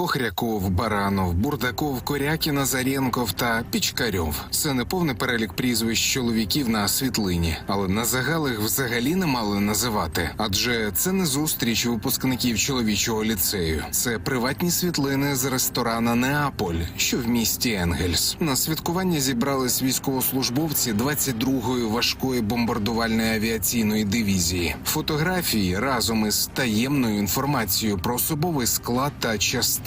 Хохряков, Баранов, Бурдаков, Корякін, Назарєнков та Пічкарьов. Це не повний перелік прізвищ чоловіків на світлині, але на загал їх взагалі не мали називати. Адже це не зустріч випускників чоловічого ліцею. Це приватні світлини з ресторана Неаполь, що в місті Енгельс. На святкування зібрались військовослужбовці 22-ї важкої бомбардувальної авіаційної дивізії. Фотографії разом із таємною інформацією про особовий склад та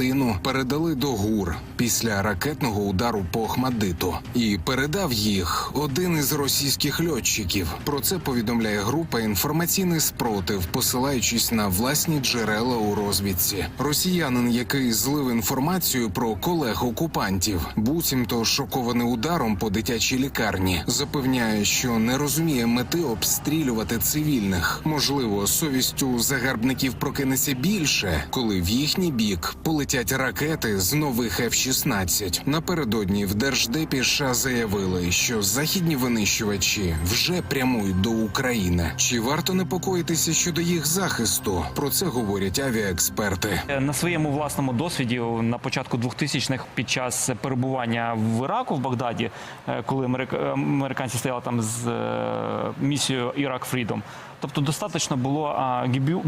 частину передали до ГУР після ракетного удару по Охмадиту. І передав їх один із російських льотчиків. Про це повідомляє група інформаційний спротив, посилаючись на власні джерела у розвідці. Росіянин, який злив інформацію про колег окупантів, буцімто шокований ударом по дитячій лікарні, запевняє, що не розуміє мети обстрілювати цивільних. Можливо, совість у загарбників прокинеться більше, коли в їхній бік полетять ракети з нових F-16. Напередодні в держдепі США заявили, що західні винищувачі вже прямують до України. Чи варто непокоїтися щодо їх захисту? Про це говорять авіаексперти. На своєму власному досвіді на початку 2000-х під час перебування в Іраку в Багдаді, е, коли америк- американці стояли там з е, місією Iraq Freedom, Тобто достатньо було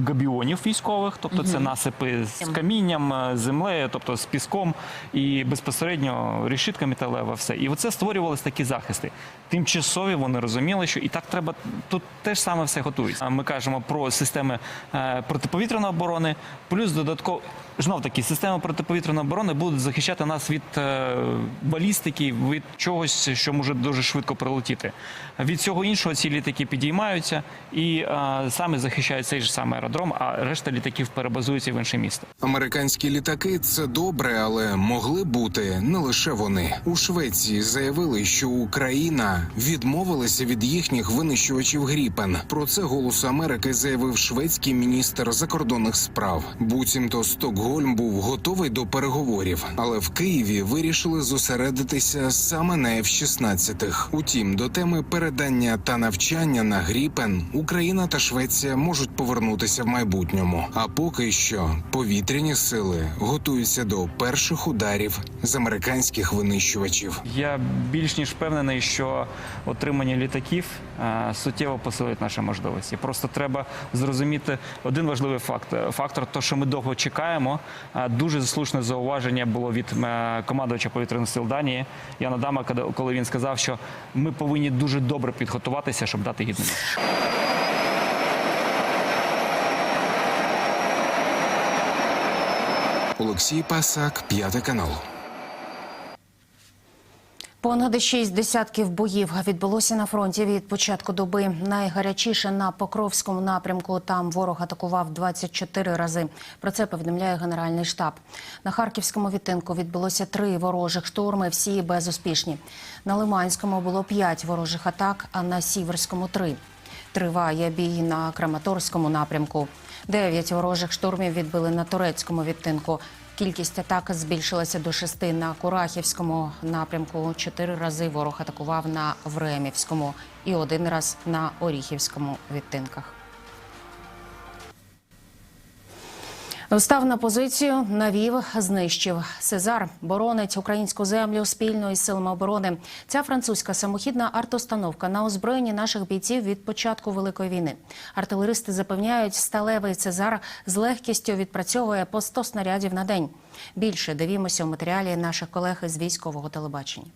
габіонів військових, тобто це насипи з камінням, е, землею, тобто з піском і безпосередньо рішитка металева, все. І оце створювалися такі захисти. Тимчасові вони розуміли, що і так треба тут теж саме все готується. Ми кажемо про системи е, протиповітряної оборони, плюс додатково знов таки системи протиповітряної оборони будуть захищати нас від е, балістики, від чогось, що може дуже швидко прилетіти. Від цього іншого ці літаки підіймаються і е, саме захищають цей же самий аеродром, а решта літаків перебазуються в інше місто. Американські літаки це добре, але могли бути не лише вони. У Швеції заявили, що Україна відмовилася від їхніх винищувачів Гріпен. Про це голосу Америки заявив шведський міністр закордонних справ. Буцімто Стокгольм був готовий до переговорів, але в Києві вирішили зосередитися саме на F-16. Утім, до теми передання та навчання на Гріпен Україна та Швеція можуть повернутися в майбутньому. А поки що повітряні сили готуються до перших ударів з американських винищувачів. Я більш ніж впевнений, що отримання літаків е, суттєво посилить наші можливості. Просто треба зрозуміти один важливий факт фактор, то що ми довго чекаємо. Дуже заслушне зауваження було від е, командувача повітряних сил Данії Яна Дама, коли- він сказав, що ми повинні дуже добре підготуватися, щоб дати гідний. Олексій Пасак, п'ятий канал. Понад шість десятків боїв відбулося на фронті від початку доби. Найгарячіше на Покровському напрямку. Там ворог атакував 24 рази. Про це повідомляє Генеральний штаб. На Харківському відтинку відбулося три ворожих штурми, всі безуспішні. На Лиманському було п'ять ворожих атак, а на Сіверському три. Триває бій на Краматорському напрямку. Дев'ять ворожих штурмів відбили на турецькому відтинку. Кількість атак збільшилася до шести на Курахівському напрямку. Чотири рази ворог атакував на Времівському і один раз на Оріхівському відтинках. Встав на позицію, навів, знищив. Сезар боронить українську землю спільно із силами оборони. Ця французька самохідна артостановка на озброєнні наших бійців від початку великої війни. Артилеристи запевняють, сталевий Цезар з легкістю відпрацьовує по 100 снарядів на день. Більше дивімося у матеріалі наших колег із військового телебачення.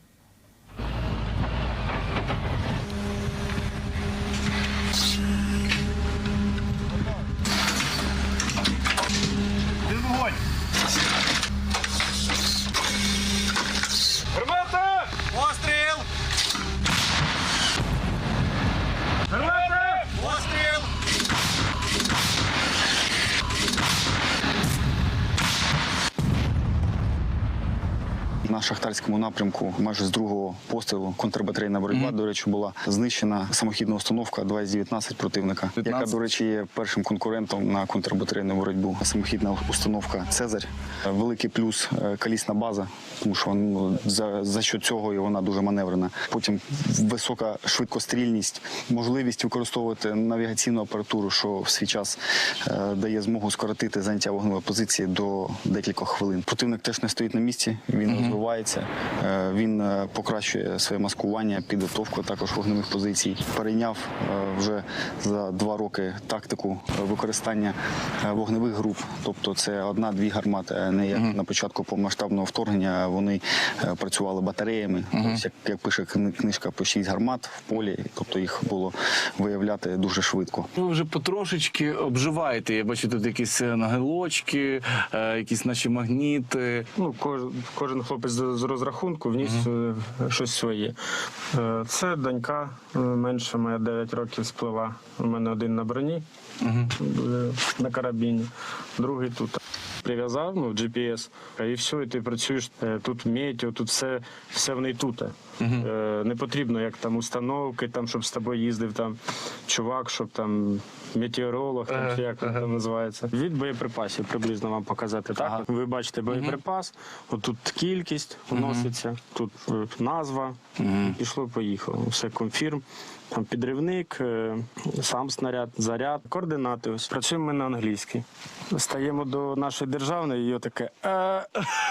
Yes. Шахтарському напрямку майже з другого пострілу контрбатарейна боротьба, до речі, була знищена самохідна установка 2019 противника, яка, до речі, є першим конкурентом на контрбатарейну боротьбу. Самохідна установка Цезарь. Великий плюс е, колісна база, тому що ну, за, за що цього і вона дуже маневрена. Потім висока швидкострільність, можливість використовувати навігаційну апаратуру, що в свій час е, дає змогу скоротити заняття вогневої позиції до декількох хвилин. Противник теж не стоїть на місці, він розвивається, е, він е, покращує своє маскування, підготовку також вогневих позицій. Перейняв е, вже за два роки тактику використання вогневих груп. Тобто це одна-дві гармати, а не як на початку повномасштабного вторгнення. Вони працювали батареями. Тобто, як, як пише книжка по шість гармат в полі, тобто їх було виявляти дуже швидко. Ви вже потрошечки обживаєте. Я бачу тут якісь нагилочки, якісь наші магніти. Ну, кожен, кожен хлопець з розрахунку вніс е, щось своє. Е, Це донька менше моя 9 років сплила. У мене один на броні, е, на карабіні, другий тут. Прив'язав ну, GPS, і все, і ти працюєш е, тут метео, тут все, все в неї тут. Е, Не потрібно, як там установки, там, щоб з тобою їздив там чувак, щоб там метеоролог, там, чи як він там називається. Від боєприпасів приблизно вам показати. Так, ви бачите боєприпас, отут кількість вноситься, тут е, назва, пішло, поїхало. Все конфірм. Там підривник, е, сам снаряд, заряд, координати. Ось працюємо ми на англійській. Стаємо до нашої державної, і таке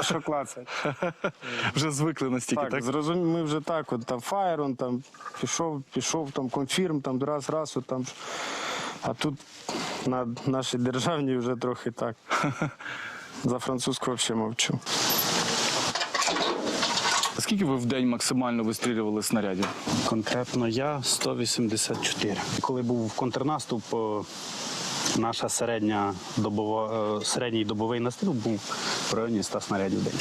що клацать. Вже звикли настільки, Так, так? зрозумів, ми вже так, от там фаєр, он там пішов, пішов, там конфірм, там раз, раз, от там. А тут на нашій державній вже трохи так. За французьку взагалі мовчу. Скільки ви в день максимально вистрілювали снарядів? Конкретно я 184. Коли був контрнаступ, наша середня добова, е, середній добовий настріл був в районі 100 снарядів в день.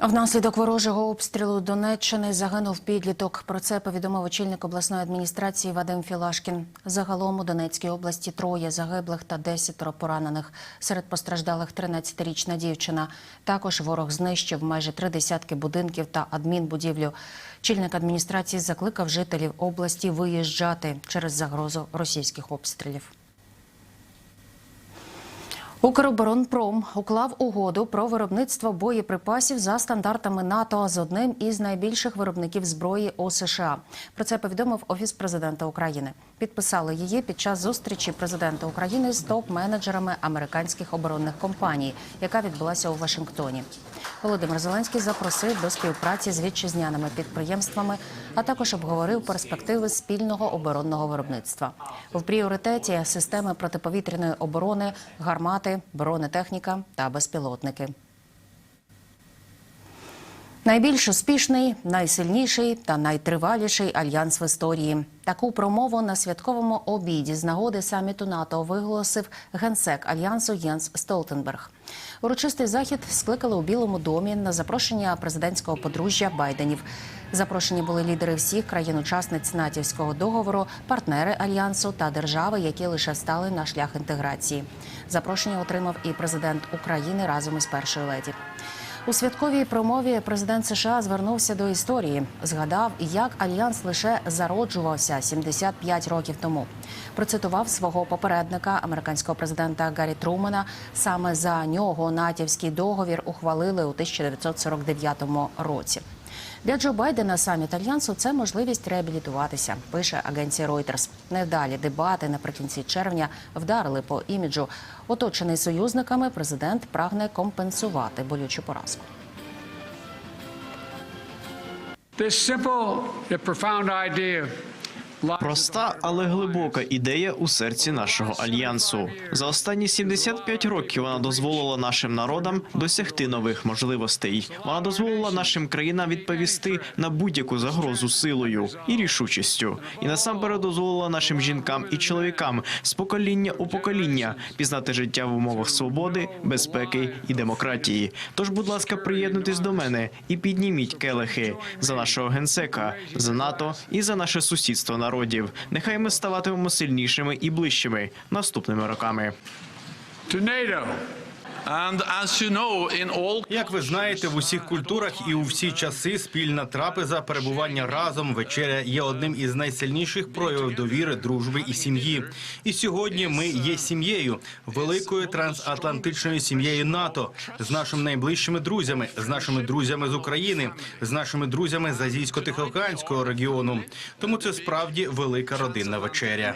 Внаслідок ворожого обстрілу Донеччини загинув підліток. Про це повідомив очільник обласної адміністрації Вадим Філашкін. Загалом у Донецькій області троє загиблих та десятеро поранених. Серед постраждалих 13-річна дівчина. Також ворог знищив майже три десятки будинків та адмінбудівлю. Чільник адміністрації закликав жителів області виїжджати через загрозу російських обстрілів. Укроборонпром уклав угоду про виробництво боєприпасів за стандартами НАТО з одним із найбільших виробників зброї у США. Про це повідомив офіс президента України. Підписали її під час зустрічі президента України з топ-менеджерами американських оборонних компаній, яка відбулася у Вашингтоні. Володимир Зеленський запросив до співпраці з вітчизняними підприємствами, а також обговорив перспективи спільного оборонного виробництва. В пріоритеті системи протиповітряної оборони, гармати, бронетехніка та безпілотники. Найбільш успішний, найсильніший та найтриваліший альянс в історії. Таку промову на святковому обіді з нагоди саміту НАТО виголосив генсек альянсу Єнс Столтенберг. Урочистий захід скликали у Білому домі на запрошення президентського подружжя Байденів. Запрошені були лідери всіх країн-учасниць натівського договору, партнери альянсу та держави, які лише стали на шлях інтеграції. Запрошення отримав і президент України разом із першою леді. У святковій промові президент США звернувся до історії, згадав, як альянс лише зароджувався 75 років тому. Процитував свого попередника, американського президента Гаррі Трумана. Саме за нього натівський договір ухвалили у 1949 році. Для Джо Байдена саміт альянсу це можливість реабілітуватися. Пише агенція Reuters. Невдалі дебати наприкінці червня вдарили по іміджу. Оточений союзниками, президент прагне компенсувати болючу поразку. This simple profound idea Проста, але глибока ідея у серці нашого альянсу. За останні 75 років вона дозволила нашим народам досягти нових можливостей. Вона дозволила нашим країнам відповісти на будь-яку загрозу силою і рішучістю. І насамперед дозволила нашим жінкам і чоловікам з покоління у покоління пізнати життя в умовах свободи, безпеки і демократії. Тож, будь ласка, приєднуйтесь до мене і підніміть келихи за нашого генсека, за НАТО і за наше сусідство на народів. Нехай ми ставатимемо сильнішими і ближчими наступними роками. to NATO. Як ви знаєте, в усіх культурах і у всі часи спільна трапеза, перебування разом, вечеря є одним із найсильніших проявів довіри, дружби і сім'ї. І сьогодні ми є сім'єю, великою трансатлантичною сім'єю НАТО, з нашими найближчими друзями, з нашими друзями з України, з нашими друзями з азійсько-тихоокеанського регіону. Тому це справді велика родинна вечеря.